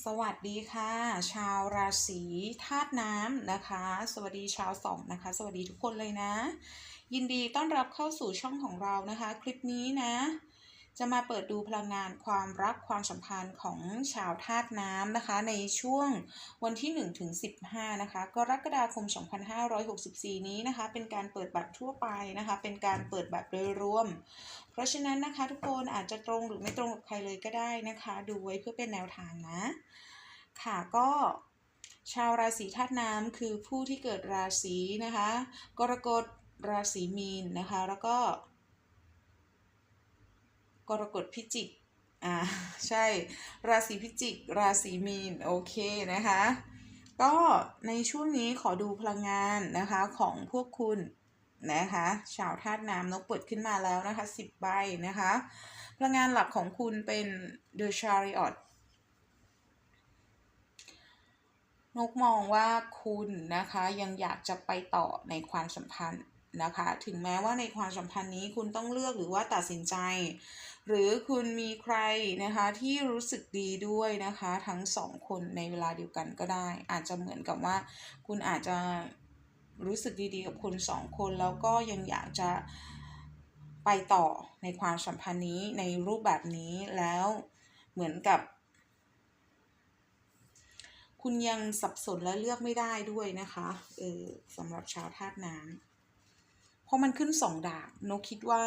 สวัสดีค่ะ ชาวราศีธาตุน้ำนะคะ สวัสดีชาวสองนะคะ สวัสดีทุกคนเลยนะ ยินดีต้อนรับเข้าสู่ช่องของเรานะคะ คลิปนี้นะ จะมาเปิดดูพลังงานความรักความสัมพันธ์ของชาวธาตุน้ำนะคะ ในช่วงวันที่ 1 ถึง 15 นะคะ กรกฎาคม 2564 นี้นะคะ เป็นการเปิดบัตรทั่วไปนะคะ เป็นการเปิดบัตรโดยรวม เพราะฉะนั้นนะคะทุกคนอาจจะตรงหรือไม่ตรงกับใครเลยก็ได้นะคะ ดูไว้เพื่อเป็นแนวทางนะ ค่ะก็ชาวราศีธาตุน้ำคือผู้ที่เกิดราศีนะคะ กรกฎราศีมีนนะคะ แล้วก็ กรกฎพิจิก อ่า ใช่ ราศีพิจิก ราศีมีน โอเคนะคะ ก็ในช่วงนี้ขอดูพลังงานนะคะของพวกคุณนะคะชาวธาตุน้ำนกเปิดขึ้นมาแล้วนะคะสิบใบนะคะ พลังงานหลักของคุณเป็น The Chariot นกมองว่าคุณนะคะยังอยากจะไปต่อในความสัมพันธ์นะคะ ถึงแม้ว่าในความสัมพันธ์นี้คุณต้องเลือกหรือว่าตัดสินใจ หรือคุณมีใครนะคะที่รู้สึกดีด้วยนะคะทั้งสองคนในเวลาเดียวกันก็ได้ อาจจะเหมือนกับว่า คุณอาจจะรู้สึกดีๆกับคนสองคนแล้วก็ยังอยากจะไปต่อในความสัมพันธ์นี้ในรูปแบบนี้แล้วเหมือนกับ คุณยังสับสนและเลือกไม่ได้ด้วยนะคะเออสำหรับชาวธาตุน้ำ ราะมันขึ้นสองดาบนกคิดว่า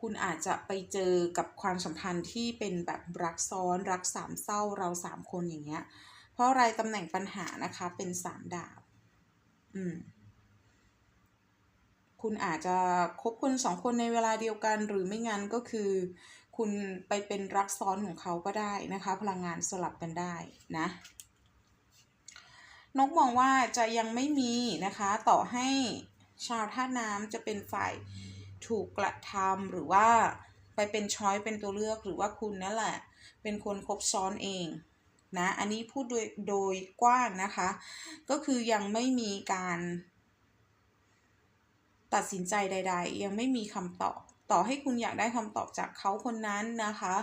คุณอาจจะไปเจอกับความสัมพันธ์ที่เป็นแบบรักซ้อนรักสามเศร้าเราสามคนอย่างเงี้ย เพราะอะไรตำแหน่งปัญหานะคะเป็นสามดาบ อืม คุณอาจจะคบคนสองคนในเวลาเดียวกัน หรือไม่งั้นก็คือ คุณไปเป็นรักซ้อนของเขาก็ได้นะคะ พลังงานสลับกันได้นะนกมองว่าจะยังไม่มีนะคะ ต่อให้ ชาวท่าน้ำจะเป็นฝ่ายถูกกระทำหรือว่าไปเป็นช้อยเป็นตัวเลือกหรือว่าคุณนั่นแหละ เป็นคนคบซ้อนเองนะอันนี้พูดโดยโดยกว้างนะคะ ก็คือยังไม่มีการตัดสินใจใด ๆ ยังไม่มีคำตอบ ต่อให้คุณอยากได้คำตอบจากเขาคนนั้นนะคะ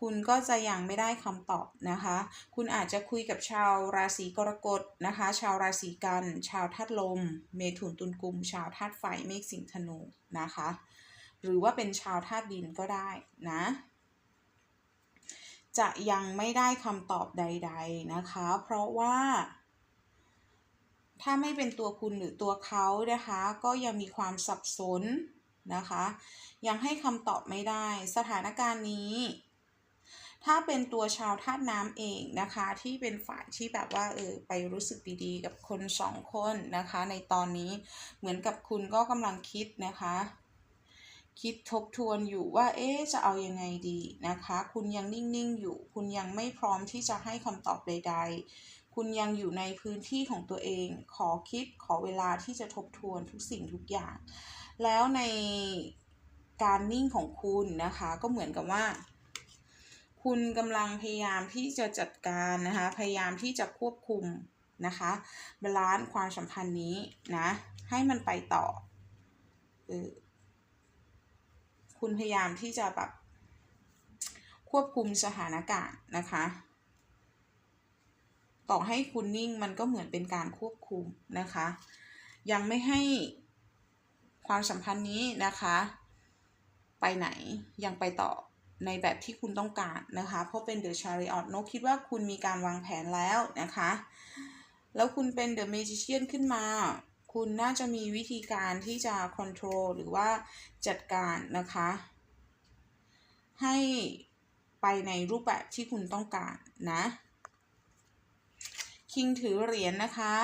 คุณก็จะยังไม่ได้คำตอบนะคะ คุณอาจจะคุยกับชาวราศีกรกฎนะคะ ชาวราศีกัน ชาวธาตุลม เมถุนตุลกุม ชาวธาตุไฟเมษสิงห์ธนูนะคะ หรือว่าเป็นชาวธาตุดินก็ได้นะจะยังไม่ได้คำตอบใด ๆนะคะ เพราะว่า ถ้าไม่เป็นตัวคุณหรือตัวเขานะคะ ก็ยังมีความสับสน นะคะ ยังให้คำตอบไม่ได้สถานการณ์นี้ ถ้าเป็นตัวชาวธาตุน้ำเองนะคะ ที่เป็นฝ่ายที่แบบว่าเออไปรู้สึกดีๆ กับคนสองคนนะคะ ในตอนนี้เหมือนกับคุณก็กำลังคิดนะคะคิดทบทวนอยู่ว่าเอ๊จะเอายังไงดีนะคะ คุณยังนิ่งๆอยู่ คุณยังไม่พร้อมที่จะให้คำตอบใด ๆ คุณยังอยู่ในพื้นที่ของตัวเอง ขอคิดขอเวลาที่จะทบทวนทุกสิ่งทุกอย่าง แล้วในการนิ่งของคุณนะคะ ก็เหมือนกับว่า คุณกำลังพยายามที่จะจัดการนะคะ พยายามที่จะควบคุมนะคะบาลานซ์ความสัมพันธ์นี้นะ ให้มันไปต่ออคุณพยายามที่จะแบบควบคุมสถานการณ์นะคะ ต่อให้คุณนิ่งมันก็เหมือนเป็นการควบคุมนะคะ ยังไม่ให้ ความสัมพันธ์นี้นะคะ ไปไหนยังไปต่อในแบบที่คุณต้องการนะคะ เพราะเป็น The Chariot นกคิดว่าคุณมีการวางแผนแล้วนะคะ แล้วคุณเป็น The Magician ขึ้นมา คุณน่าจะมีวิธีการที่จะ control หรือว่าจัดการนะคะ ให้ไปในรูปแบบที่คุณต้องการนะ คิงถือเหรียญนะคะ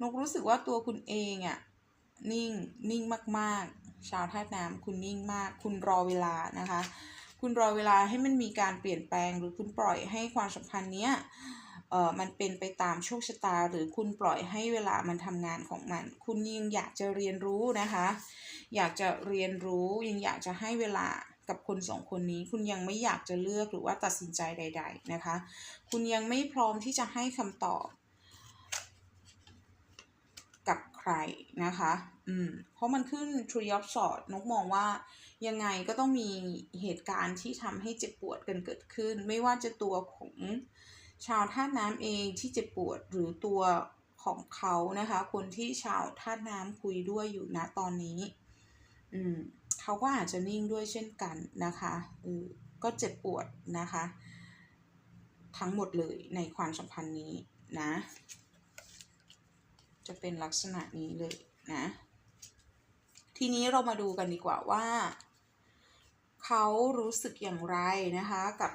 นกรู้สึกว่าตัวคุณเองอะ นิ่งนิ่งมากๆ ชาวธาตุน้ำคุณนิ่งมาก คุณรอเวลานะคะ คุณรอเวลาให้มันมีการเปลี่ยนแปลงหรือคุณปล่อยให้ความสัมพันธ์เนี้ยเอ่อมันเป็นไปตามโชคชะตา หรือคุณปล่อยให้เวลามันทำงานของมัน คุณยังอยากจะเรียนรู้นะคะ อยากจะเรียนรู้ยังอยากจะให้เวลากับคนสองคนนี้ คุณยังไม่อยากจะเลือกหรือว่าตัดสินใจใด ๆนะคะ คุณยังไม่พร้อมที่จะให้คำตอบ กับใค รรนะคะ อืม เพราะมันขึ้น Tree of Swords นกมองว่ายังไงก็ต้องมีเหตุการณ์ที่ทำให้เจ็บปวดกันเกิดขึ้น ไม่ว่าจะตัวของชาวธาน้ำเองที่เจ็บปวดหรือตัวของเขานะคะ คนที่ชาวธาน้ำคุยด้วยอยู่ณตอนนี้ อืมเขาก็อาจจะนิ่งด้วยเช่นกันนะคะเออก็เจ็บปวดนะคะ ทั้งหมดเลยในความสัมพันธ์นี้นะ จะเป็นลักษณะนี้เลยนะ ทีนี้เรามาดูกันดีกว่าว่า เขารู้สึกอย่างไรนะคะกับ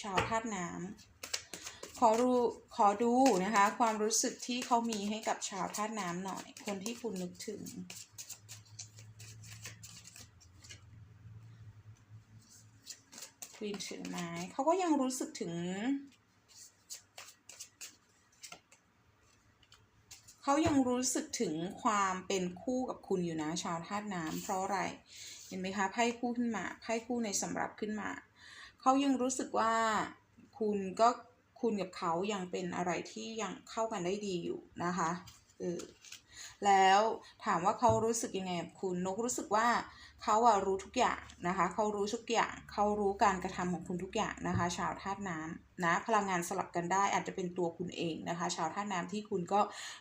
ชาวธาตุน้ำขอรู้ขอดูนะคะ ความรู้สึกที่เขามีให้กับชาวธาตุน้ำหน่อย คนที่คุณนึกถึงควีนถือไม้เขาก็ยังรู้สึกถึง เขายังรู้สึกถึงความเป็นคู่กับคุณอยู่นะชาวธาตุน้ำเพราะอะไร เห็นไหมคะไพ่คู่ขึ้นมาไพ่คู่ในสำรับขึ้นมาเขายังรู้สึกว่าคุณก็คุณกับเขายังเป็นอะไรที่ยังเข้ากันได้ดีอยู่นะคะเออ แล้วถามว่าเขารู้สึกยังไงกับคุณนกรู้สึกว่าเขาอะรู้ทุกอย่างนะคะเขารู้ทุกอย่างเขารู้การกระทำของคุณทุกอย่างนะคะ ชาวธาตุน้ำนะพลังงานสลับกันได้อาจจะเป็นตัวคุณเองนะคะ ชาวธาตุน้ำที่คุณก็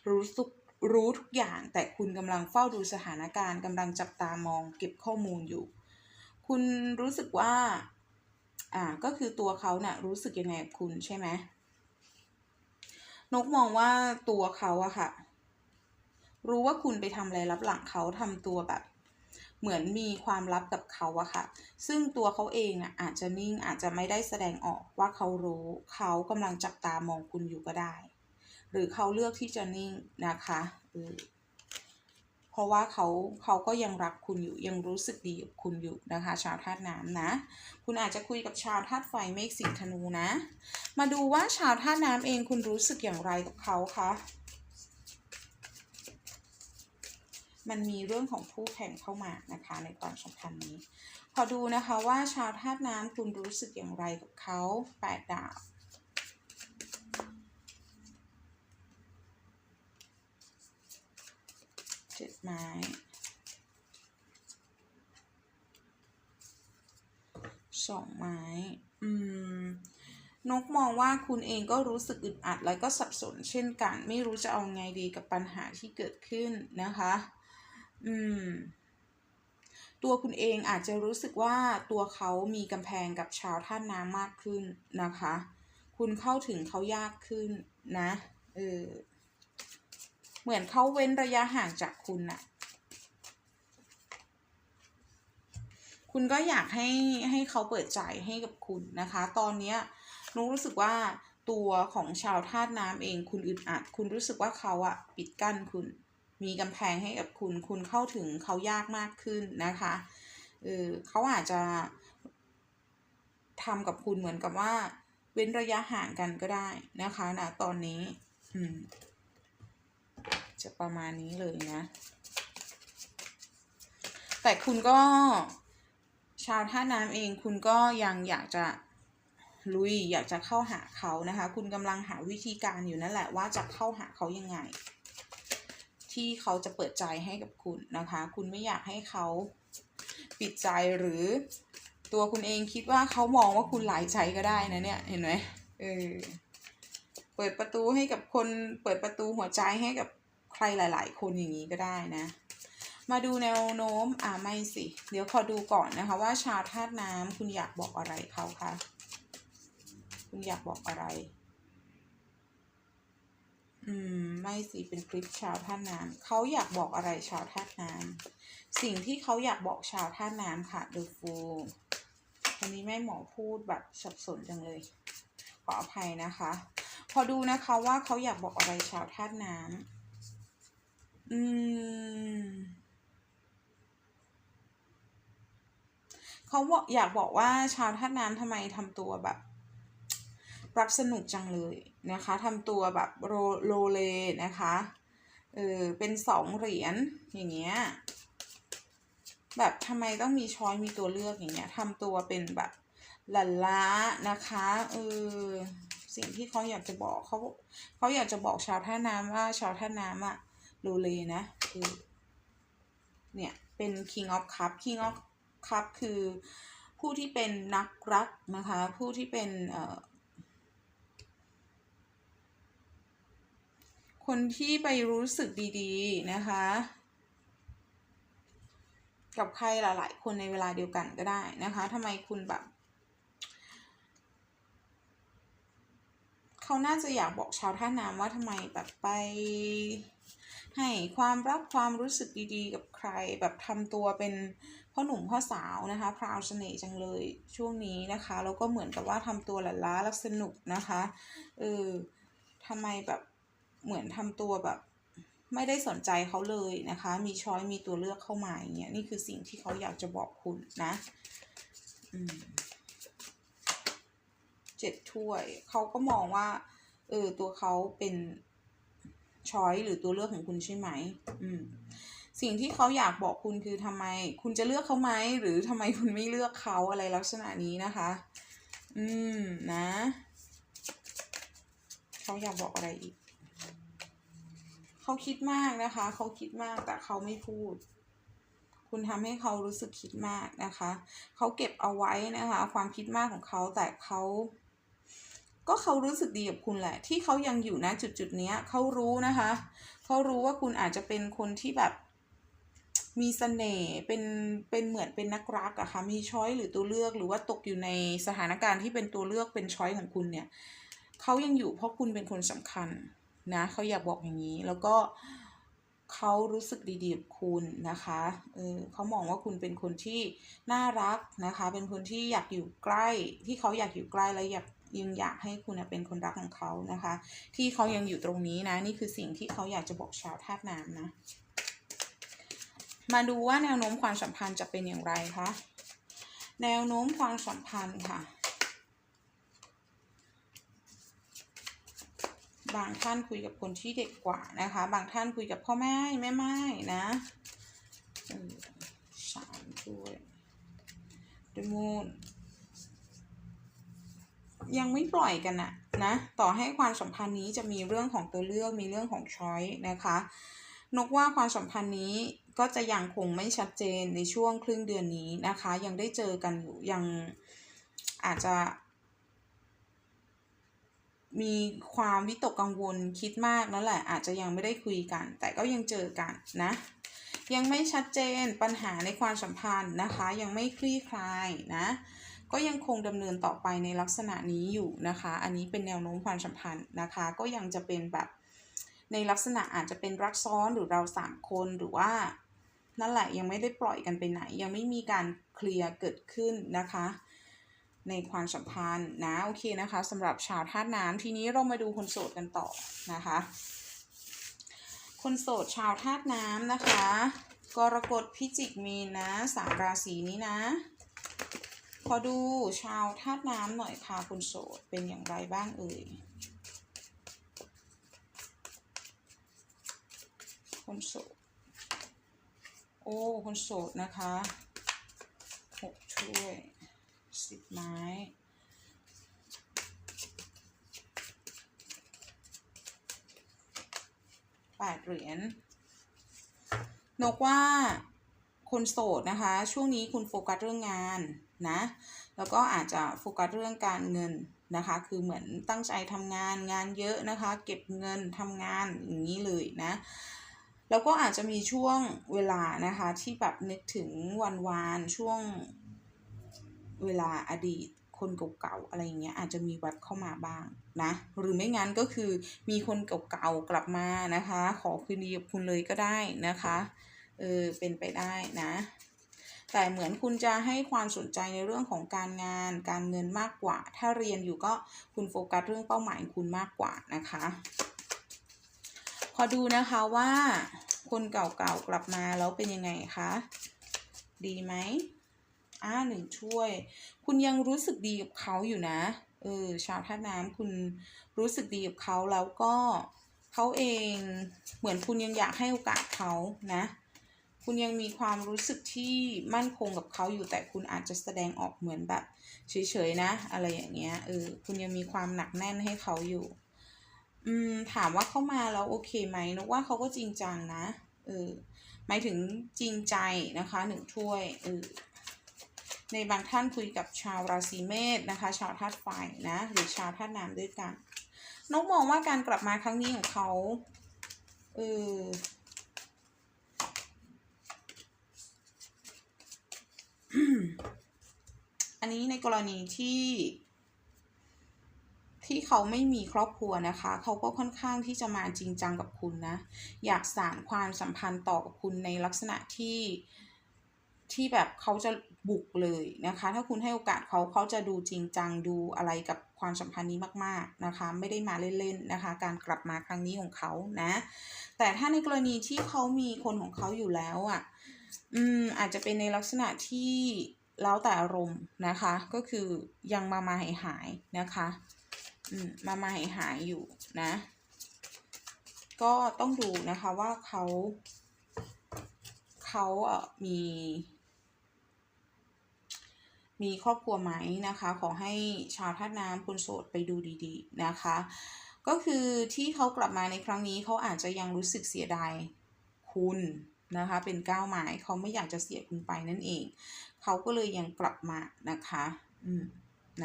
รู้สึกรู้ทุกอย่างแต่คุณกำลังเฝ้าดูสถานการณ์กำลังจับตามองเก็บข้อมูลอยู่ คุณรู้สึกว่าอ่าก็คือตัวเขาเนะ่ะรู้สึกยังไงกับคุณใช่ไหมนกมองว่าตัวเขาอะค่ะ รู้ว่าคุณไปทำอะไรรับหลังเขาทำตัวแบบ เหมือนมีความลับกับเขาอะค่ะ ซึ่งตัวเขาเองอะอาจจะนิ่งอาจจะไม่ได้แสดงออกว่าเขารู้เขากำลังจับตามองคุณอยู่ก็ได้ หรือเขาเลือกที่จะนิ่งนะคะเออเพราะว่าเขาเขาก็ยังรักคุณอยู่ยังรู้สึกดีกับคุณอยู่นะคะ ชาวธาตุน้ำนะ คุณอาจจะคุยกับชาวธาตุไฟเมฆสิงธนูนะ มาดูว่าชาวธาตุน้ำเองคุณรู้สึกอย่างไรกับเขาคะ มันมีเรื่องของผู้แข่งเข้ามานะคะ ในตอนสัมพันธ์นี้พอดูนะคะว่าชาวธาตุน้ำคุณรู้สึกอย่างไรกับเขาแปดดาบเจ็ดไม้สองไม้ อืม นกมองว่าคุณเองก็รู้สึกอึดอัด และก็สับสนเช่นกัน ไม่รู้จะเอาไงดีกับปัญหาที่เกิดขึ้นนะคะ อืม ตัวคุณเองอาจจะรู้สึกว่าตัวเขามีกำแพงกับชาวท่านน้ำมากขึ้นนะคะ คุณเข้าถึงเขายากขึ้นนะเออเหมือนเขาเว้นระยะห่างจากคุณน่ะ คุณก็อยากให้ให้เขาเปิดใจให้กับคุณนะคะ ตอนเนี้ยนุรู้สึกว่าตัวของชาวธาตุน้ำเองคุณอึดอัด คุณรู้สึกว่าเขาอะปิดกั้นคุณ มีกำแพงให้กับคุณ คุณเข้าถึงเขายากมากขึ้นนะคะเออเขาอาจจะทำกับคุณเหมือนกับว่า เว้นระยะห่างกันก็ได้นะคะนะตอนนี้อืมจะประมาณนี้เลยนะ แต่คุณก็ชาวท่าน้ำเองคุณก็ยังอยากจะลุยอยากจะเข้าหาเขานะคะ คุณกำลังหาวิธีการอยู่นั่นแหละว่าจะเข้าหาเขายังไง ที่เขาจะเปิดใจให้กับคุณนะคะ คุณไม่อยากให้เขาปิดใจหรือตัวคุณเองคิดว่าเขามองว่าคุณหลายใจก็ได้นะเนี่ยเห็นไหมเออเปิดประตูให้กับคนเปิดประตูหัวใจให้กับใครหลาย ๆ คนอย่างนี้ก็ได้นะ มาดูแนวโน้มอ่าไม่สิ เดี๋ยวขอดูก่อนนะคะ ว่าชาวธาตุน้ำคุณอยากบอกอะไรเขาคะคุณอยากบอกอะไร อืม ไม่สิเป็นคลิปชาวท่าน้ำเขาอยากบอกอะไรชาวท่าน้ำสิ่งที่เขาอยากบอกชาวท่าน้ำค่ะ The Fool วันนี้แม่หมอพูดแบบสับสนจังเลย ขออภัยนะคะ พอดูนะคะว่าเขาอยากบอกอะไรชาวท่าน้ำอืมเขาบอกอยากบอกว่าชาวท่าน้ำทำไมทำตัวแบบ รับสนุกจังเลยนะคะทำตัวแบบโรโลเลนะคะเออเป็นสองเหรียญอย่างเงี้ยแบบทำไมต้องมีช้อยมีตัวเลือกอย่างเงี้ยทำตัวเป็นแบบหลันล้านะคะเออสิ่งที่เขาอยากจะบอกเขาเขาอยากจะบอกชาวท่าน้ำว่าชาวท่าน้ำอะโลเลนะคือเนี่ยเป็น King of Cup King of Cup คือผู้ที่เป็นนักรักนะคะ ผู้ที่เป็นเอ่อ คนที่ไปรู้สึกดีๆนะคะ กับใครหลายๆคนในเวลาเดียวกันก็ได้นะคะทำไมคุณแบบเขาน่าจะอยากบอกชาวท่าน้ำว่าทำไมแบบไป ให้ความรักความรู้สึกดีๆ กับใครแบบทำตัวเป็นพ่อหนุ่มพ่อสาวนะคะพราวเสน่ห์จังเลยช่วงนี้นะคะแล้วก็เหมือนกับว่าทำตัวหละล้าลักสนุกนะคะเออทำไมแบบ เหมือนทำตัวแบบ ไม่ได้สนใจเขาเลยนะคะ มีช้อยมีตัวเลือกเข้ามาอย่างเงี้ยนี่คือสิ่งที่เขาอยากจะบอกคุณนะเจ็ดถ้วย เขาก็มองว่าเออตัวเขาเป็นช้อยหรือตัวเลือกของคุณใช่ไหมอืมสิ่งที่เขาอยากบอกคุณคือทำไม คุณจะเลือกเขาไหมหรือทำไมคุณไม่เลือกเขาอะไรลักษณะนี้นะคะ อืมนะ เขาอยากบอกอะไรอีก เขาคิดมากนะคะ เขาคิดมากแต่เขาไม่พูด คุณทำให้เขารู้สึกคิดมากนะคะ เขาเก็บเอาไว้นะคะ ความคิดมากของเขาแต่เขาก็เขารู้สึกดีกับคุณแหละ ที่เขายังอยู่นะจุดจุดเนี้ยเขารู้นะคะ เขารู้ว่าคุณอาจจะเป็นคนที่แบบมีเสน่ห์เป็นเป็นเหมือนเป็นนักรักอะค่ะมีช้อยหรือตัวเลือกหรือว่าตกอยู่ในสถานการณ์ที่เป็นตัวเลือกเป็นช้อยของคุณเนี่ยเขายังอยู่เพราะคุณเป็นคนสำคัญ นะเขาอยากบอกอย่างนี้ แล้วก็เขารู้สึกดีๆกับคุณนะคะเออเขามองว่าคุณเป็นคนที่น่ารักนะคะ เป็นคนที่อยากอยู่ใกล้ ที่เขาอยากอยู่ใกล้และอยากยังอยากให้คุณเป็นคนรักของเขานะคะ ที่เขายังอยู่ตรงนี้นะ นี่คือสิ่งที่เขาอยากจะบอกชาวธาตุน้ำนะ มาดูว่าแนวโน้มความสัมพันธ์จะเป็นอย่างไรคะแนวโน้มความสัมพันธ์ค่ะ บางท่านคุยกับคนที่เด็กกว่านะคะ บางท่านคุยกับพ่อแม่แม่ไม้นะสามด้วยดมูนยังไม่ปล่อยกันอะนะ ต่อให้ความสัมพันธ์นี้จะมีเรื่องของตัวเลือกมีเรื่องของช้อยนะคะนกว่าความสัมพันธ์นี้ก็จะยังคงไม่ชัดเจนในช่วงครึ่งเดือนนี้นะคะ ยังได้เจอกันอยู่ยังอาจจะ มีความวิตกกังวลคิดมากนั่นแหละอาจจะยังไม่ได้คุยกัน แต่ก็ยังเจอกันนะ ยังไม่ชัดเจนปัญหาในความสัมพันธ์นะคะ ยังไม่คลี่คลายนะ ก็ยังคงดำเนินต่อไปในลักษณะนี้อยู่นะคะ อันนี้เป็นแนวโน้มความสัมพันธ์นะคะ ก็ยังจะเป็นแบบในลักษณะอาจจะเป็นรักซ้อนหรือเราสามคนหรือว่านั่นแหละยังไม่ได้ปล่อยกันไปไหน ยังไม่มีการเคลียร์เกิดขึ้นนะคะ ในความสัมพันธ์นะโอเคนะคะสำหรับชาวธาตุน้ำทีนี้เรามาดูคนโสดกันต่อนะคะ คนโสดชาวธาตุน้ำนะคะกรกฎพิจิกมีนนะสามราศีนี้นะ ขอดูชาวธาตุน้ำหน่อยค่ะคนโสดเป็นอย่างไรบ้างเอ่ยคนโสดโอ้คนโสดนะคะหกถ้วย สิบไม้แปดเหรียญนกว่าคนโสดนะคะ ช่วงนี้คุณโฟกัสเรื่องงานนะ แล้วก็อาจจะโฟกัสเรื่องการเงินนะคะ คือเหมือนตั้งใจทำงานงานเยอะนะคะ เก็บเงินทำงานอย่างนี้เลยนะ แล้วก็อาจจะมีช่วงเวลานะคะที่แบบนึกถึงวันวานช่วง เวลาอดีตคนเก่าๆอะไรอย่างเงี้ยอาจจะมีแวบเข้ามาบ้างนะหรือไม่งั้นก็คือมีคนเก่าๆกลับมานะคะ ขอคืนดีกับคุณเลยก็ได้นะคะเออเป็นไปได้นะ แต่เหมือนคุณจะให้ความสนใจในเรื่องของการงานการเงินมากกว่า ถ้าเรียนอยู่ก็คุณโฟกัสเรื่องเป้าหมายคุณมากกว่านะคะขอดูนะคะว่าคนเก่าๆกลับมาแล้วเป็นยังไงคะดีไหม อ่าหนึ่งช่วย คุณยังรู้สึกดีกับเขาอยู่นะ เออ ชาวท่าน้ำคุณรู้สึกดีกับเขาแล้วก็เขาเองเหมือนคุณยังอยากให้โอกาสเขานะ คุณยังมีความรู้สึกที่มั่นคงกับเขาอยู่แต่คุณอาจจะแสดงออกเหมือนแบบเฉยๆนะ อะไรอย่างเงี้ย เออ คุณยังมีความหนักแน่นให้เขาอยู่ อืม ถามว่าเข้ามาแล้วโอเคไหมนกว่าเขาก็จริงจังนะ เออ หมายถึงจริงใจนะคะหนึ่งถ้วย เออ ในบางท่านคุยกับชาวราศีเมษนะคะ ชาวธาตุไฟนะหรือชาวธาตุน้ำด้วยกันนกมองว่าการกลับมาครั้งนี้ของเขาเอออันนี้ในกรณีที่ที่เขาไม่มีครอบครัวนะคะ เขาก็ค่อนข้างที่จะมาจริงจังกับคุณนะ อยากสานความสัมพันธ์ต่อกับคุณในลักษณะที่ ที่แบบเขาจะบุกเลยนะคะ ถ้าคุณให้โอกาสเขาเขาจะดูจริงจังดูอะไรกับความสัมพันธ์นี้มาก ๆนะคะ ไม่ได้มาเล่นๆนะคะ การกลับมาครั้งนี้ของเขานะ แต่ถ้าในกรณีที่เขามีคนของเขาอยู่แล้วอะอืมอาจจะเป็นในลักษณะที่แล้วแต่อารมณ์นะคะ ก็คือยังมามาหายหายนะคะอืมมามาหายหายอยู่นะ ก็ต้องดูนะคะว่าเขาเขาเอ่อมี มีครอบครัวไหมนะคะ ขอให้ชาวธาตุน้ำคนโสดไปดูดีๆนะคะ ก็คือที่เขากลับมาในครั้งนี้เขาอาจจะยังรู้สึกเสียดายคุณนะคะ เป็นก้าวหมายเขาไม่อยากจะเสียคุณไปนั่นเอง เขาก็เลยยังกลับมานะคะ อืม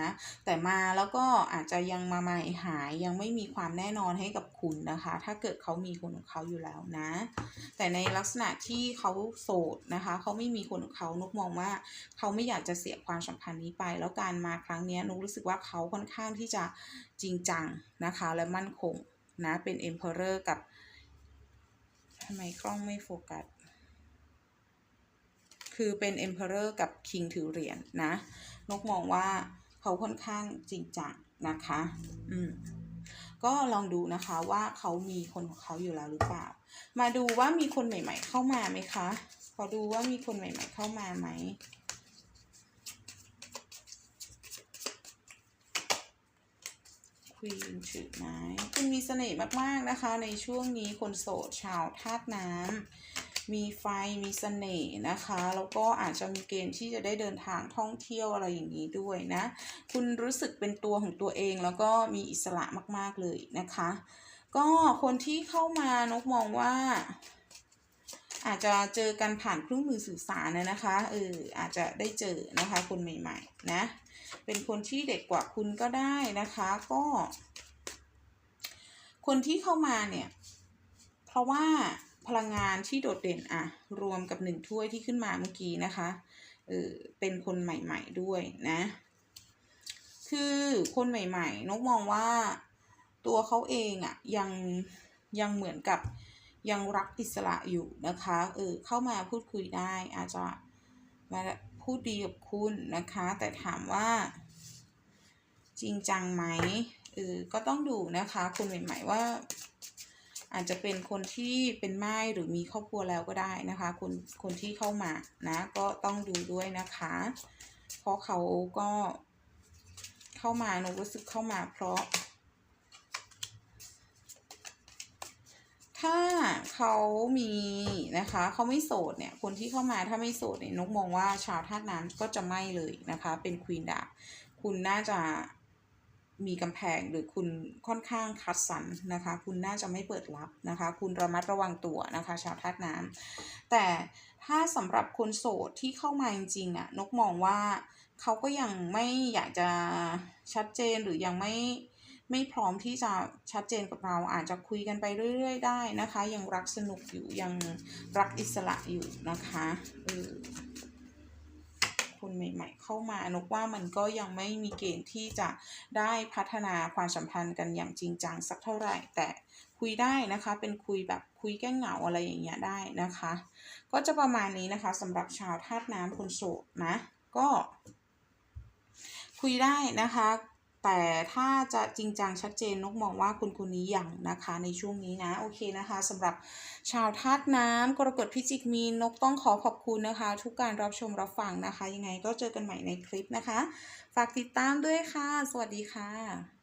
นะ แต่มาแล้วก็อาจจะยังมาไม่หายยังไม่มีความแน่นอนให้กับคุณนะคะ ถ้าเกิดเขามีคนของเขาอยู่แล้วนะ แต่ในลักษณะที่เขาโสดนะคะ เขาไม่มีคนของเขานุกมองว่า เขาไม่อยากจะเสียความสัมพันธ์นี้ไป แล้วการมาครั้งนี้ยนกรู้สึกว่าเขาค่อนข้างที่จะจริงจังนะคะ และมั่นคงนะเป็น emperor กับทำไมกล้องไม่โฟกัสคือเป็น emperor กับ king ถือเหรียญนะนกมองว่า เขาค่อนข้างจริงจังนะคะ อืมก็ลองดูนะคะว่าเขามีคนของเขาอยู่แล้วหรือเปล่า มาดูว่ามีคนใหม่ ๆ เข้ามาไหมคะ ขอดูว่ามีคนใหม่ ๆ เข้ามาไหม ควีนถือไม้คุณมีเสน่ห์มาก ๆ นะคะ ในช่วงนี้คนโสดชาวธาตุน้ำ มีไฟมีเสน่ห์นะคะ แล้วก็อาจจะมีเกณฑ์ที่จะได้เดินทางท่องเที่ยวอะไรอย่างนี้ด้วยนะ คุณรู้สึกเป็นตัวของตัวเองแล้วก็มีอิสระมาก ๆเลยนะคะ ก็คนที่เข้ามานกมองว่า อาจจะเจอกันผ่านเครื่องมือสื่อสารนะนะคะเอออาจจะได้เจอนะคะ คนใหม่ ๆ นะ เป็นคนที่เด็กกว่าคุณก็ได้นะคะก็ คนที่เข้ามาเนี่ย เพราะว่า พลังงานที่โดดเด่นอะรวมกับหนึ่งถ้วยที่ขึ้นมาเมื่อกี้นะคะเออเป็นคนใหม่ๆด้วยนะ คือคนใหม่ๆ นกมองว่าตัวเขาเองอะยังยังเหมือนกับยังรักอิสระอยู่นะคะเออเข้ามาพูดคุยได้อาจจะมาพูดดีกับคุณนะคะ แต่ถามว่า จริงจังไหมเออก็ต้องดูนะคะ คนใหม่ๆว่า อาจจะเป็นคนที่เป็นไม้หรือมีครอบครัวแล้วก็ได้นะคะ คนคนที่เข้ามานะก็ต้องดูด้วยนะคะ เพราะเขาก็เข้ามาหนูรู้สึกเข้ามาเพราะ ถ้าเขามีนะคะเขาไม่โสดเนี่ยคนที่เข้ามาถ้าไม่โสดเนี่ยนกมองว่าชาวธาตุน้ำก็จะไม่เลยนะคะ เป็นควีนดาบคุณน่าจะ มีกำแพงหรือคุณค่อนข้างคัดสรรนะคะ คุณน่าจะไม่เปิดรับนะคะ คุณระมัดระวังตัวนะคะ ชาวธาตุน้ำแต่ถ้าสำหรับคนโสดที่เข้ามาจริงๆอะนกมองว่าเขาก็ยังไม่อยากจะชัดเจนหรือยังไม่ไม่พร้อมที่จะชัดเจนกับเราอาจจะคุยกันไปเรื่อย ๆ ได้นะคะ ยังรักสนุกอยู่ยังรักอิสระอยู่นะคะเออ หม่ๆเข้ามา นกว่ามันก็ยังไม่มีเกณฑ์ที่จะได้พัฒนาความสัมพันธ์กันอย่างจริงจังสักเท่าไหร่ แต่คุยได้นะคะ เป็นคุยแบบคุยแก้เหงาอะไรอย่างเงี้ยได้นะคะ ก็จะประมาณนี้นะคะสำหรับชาวธาตุน้ำคนโสดนะ ก็ คุยได้นะคะ แต่ถ้าจะจริงจังชัดเจนนกมองว่าคุณคนนี้ยังนะคะในช่วงนี้นะโอเคนะคะสำหรับชาวธาตุน้ำกรกฎพิจิกมีนนกต้องขอขอบคุณนะคะ ทุกการรับชมรับฟังนะคะ ยังไงก็เจอกันใหม่ในคลิปนะคะ ฝากติดตามด้วยค่ะ สวัสดีค่ะ